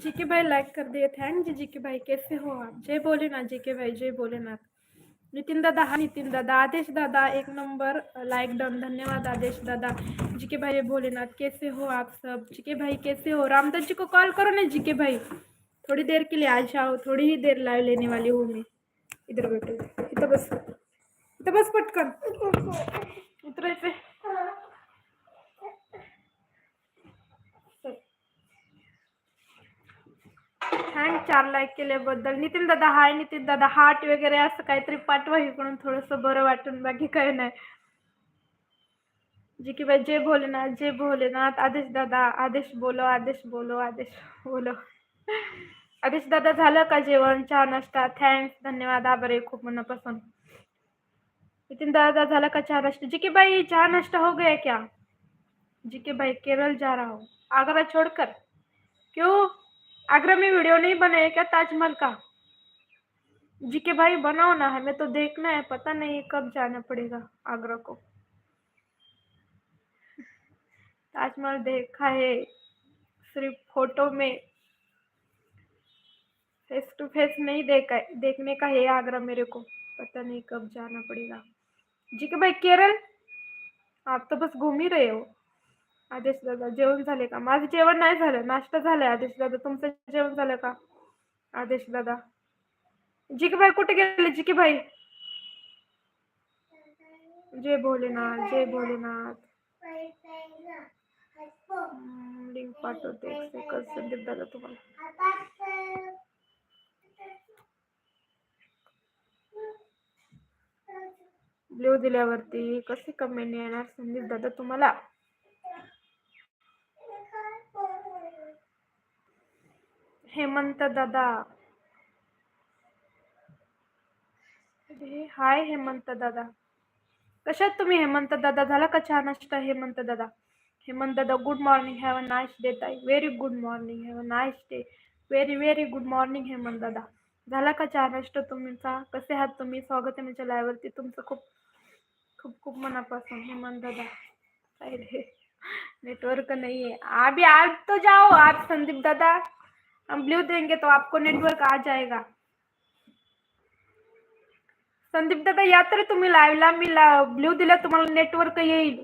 GK भाई like कर दिए थैंक जी जीके भाई, कैसे हो आप? जय भोलेनाथ जीके भाई, जय भोलेनाथ। नितीन दादा, हा नितीन दादा, आदेश दादा, एक नंबर लाइक डन धन्यवाद आदेश दादा। जीके भाई, जय भोलेनाथ, कैसे हो आप सब? जीके भाई, कैसे हो? रामदास जी को कॉल करो ना जीके भाई। थोड़ी देर के लिए आ जाओ, थोड़ी ही देर लाइव लेने वाली हूँ मैं। इधर बैठो, इधर बस इधर बस पटकन। इधर इथे अँड चार लाईक केल्याबद्दल. नितीन दादा हाय नितीन दादा हार्ट वगैरे असं काहीतरी पाठवा इकडून थोडंसं बरं वाटून. बाकी काही नाही. जी की बाई जय भोलेनाथ जय भोलेनाथ. आदेश दादा आदेश बोलो आदेश बोलो आदेश बोलो. आदेश दादा झालं का जेवण? चहा नाश्ता? थँक्स धन्यवाद आभार आहे खूप मनापासून. नितीन दादा झालं का चहा नाश्ता? जी की बाई चहा नाश्ता हो गया क्या? जी के भाई केरल जा रहा हूँ. आगरा छोड़कर. क्यों? आगरा में वीडियो नहीं बनाए क्या ताजमहल का? जी के भाई बनाओ ना, हमें तो देखना है, पता नहीं कब जाना पड़ेगा आगरा को। ताजमहल देखा है, सिर्फ़ फ़ोटो में। फेस टू फेस नहीं देखा, देखने का है आगरा मेरे को, पता नहीं कब जाना पड़ेगा। जी के भाई केरल? आप तो बस घूम ही रहे हो। आदेश दादा जेवण झाले का? माझं जेवण नाही झालं. नाश्ता झालाय आदेश दादा. तुमचं जेवण झालं का? आदेश दादा. जिकी भाई कुठे गेले? जिकी भाई जय भोलेनाथ जय भोलेनाथ. लिंक पाठवते एक सेकंद संदीप दादा तुम्हाला. ब्ल्यू दिल्यावरती कशी कमेंट येणार? संदीप दादा तुम्हाला. हेमंत दादा. अरे, हाय हेमंत दादा. कशात तुम्ही हेमंत दादा? झाला का चहा नाश्ता हेमंत दादा? हेमंत दादा good morning have a nice day ताई. Very good morning have a nice day very very good morning Hemant दादा. झाला का चहा नाश्ता तुमचा? कसे आहात तुम्ही? स्वागत आहे माझ्या लाईव्हवरती तुमचं खूप खूप खूप मनापासून हेमंत दादा. काय रे? नेटवर्क नाही आहे अभी आज तो जाओ. आज संदीप दादा. हम ब्लू देंगे तो आपको नेटवर्क आ जाएगा। संदीप दादा, या तर तुम्ही लाईव्हला मी ब्ल्यू दिला, तुम्हाला नेटवर्क येईल।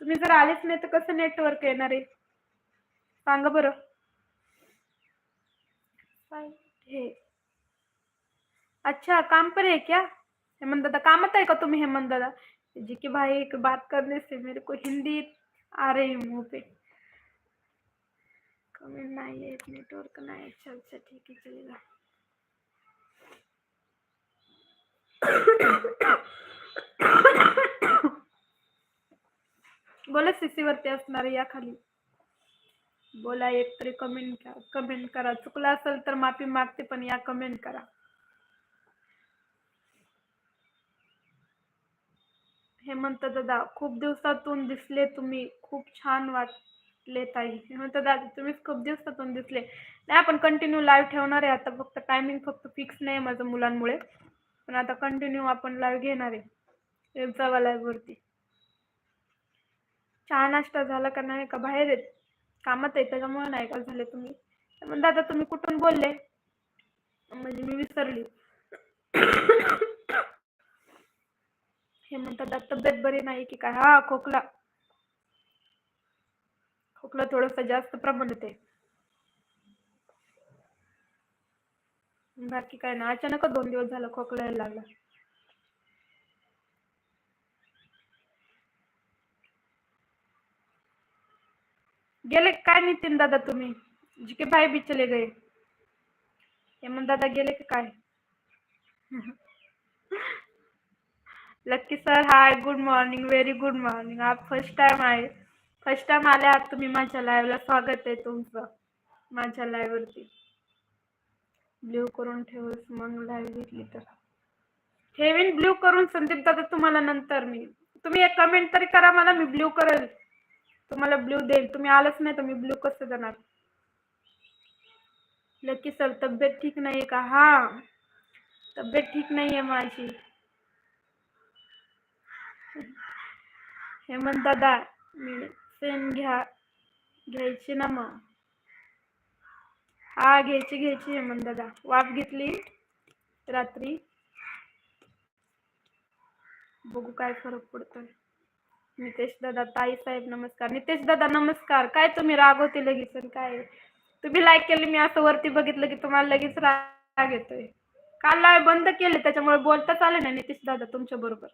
तुम्ही जर आलेच नाही तर कसं नेटवर्क येणार आहे? सांगा बरं। अच्छा काम पर है क्या? हेमंत दादा, कामत है का तुम्ही, हेमंत दादा? जी के भाई एक बात करने से मेरे को हिंदी आ रही मुँह पे। कमेंट नाही है नेटवर्क नाही है अच्छा अच्छा ठीक है चलेगा बोला सीसीवरती असणार या खाली. बोला एक तरी कमेंट कमेंट करा. चुकला असेल तर माफी मागते पण या कमेंट करा. हेमंत दादा खूप दिवसातून दिसले तुम्ही. खूप छान वाट लेताई ताई. दादा तुम्हीच खूप दिवसातून दिसले. नाही आपण कंटिन्यू लाईव्ह ठेवणार आहे. आता फक्त टायमिंग फक्त फिक्स नाही माझं मुलांमुळे. पण आता कंटिन्यू आपण लाईव्ह घेणार आहे. वेबचावा लाईव्हवरती चहा नाश्ता झाला का नाही का? बाहेर आहेत. कामात आहे त्याच्यामुळे नाही का झाले तुम्ही? मग दादा तुम्ही कुठून बोलले? म्हणजे मी विसरली. हे म्हणतात तब्येत बरी नाही की काय? हा खोकला. खोकला थोडंसं जास्त प्रमाणात आहे बाकी काय ना अचानकच दोन दिवस झालं खोकलायला लागला. गेले काय नितीन दादा तुम्ही? जिके भाई भी चले गए. हेमंत दादा गेले की काय? Lucky sir hi good morning very good morning आप फर्स्ट टाइम आए. फर्स्ट टाइम आले आहात तुम्ही माझ्या लाईव्हला स्वागत आहे तुमचं. माझ्या लाईव्हवरती ब्ल्यू करून ठेवूस मग लाईव्ह घेतली तर. ठेवीन ब्ल्यू करून संदीप दादा तुम्हाला नंतर मी. तुम्ही एक कमेंट तरी करा मला मी ब्ल्यू करेल. तुम्हाला ब्ल्यू देईल. तुम्ही आलंच नाही तर मी ब्ल्यू कसं देणार? लकी सर तब्येत ठीक नाही का? हा. तब्येत ठीक नाही आहे माझी. हेमंत दादा मी मेडिसिन घ्या घ्यायची ना मग. हा घ्यायची घ्यायची हेमंत दादा. वाफ घेतली रात्री. बघू काय फरक पडतोय. नितेश दादा ताई साहेब नमस्कार. नितेश दादा नमस्कार. काय तुम्ही रागवते लगेच आणि काय? तुम्ही लाईक केली मी असं वरती बघितलं की तुम्हाला लगेच राग येतोय. काल बंद केले त्याच्यामुळे बोलताच आले ना नितेश दादा तुमच्या बरोबर.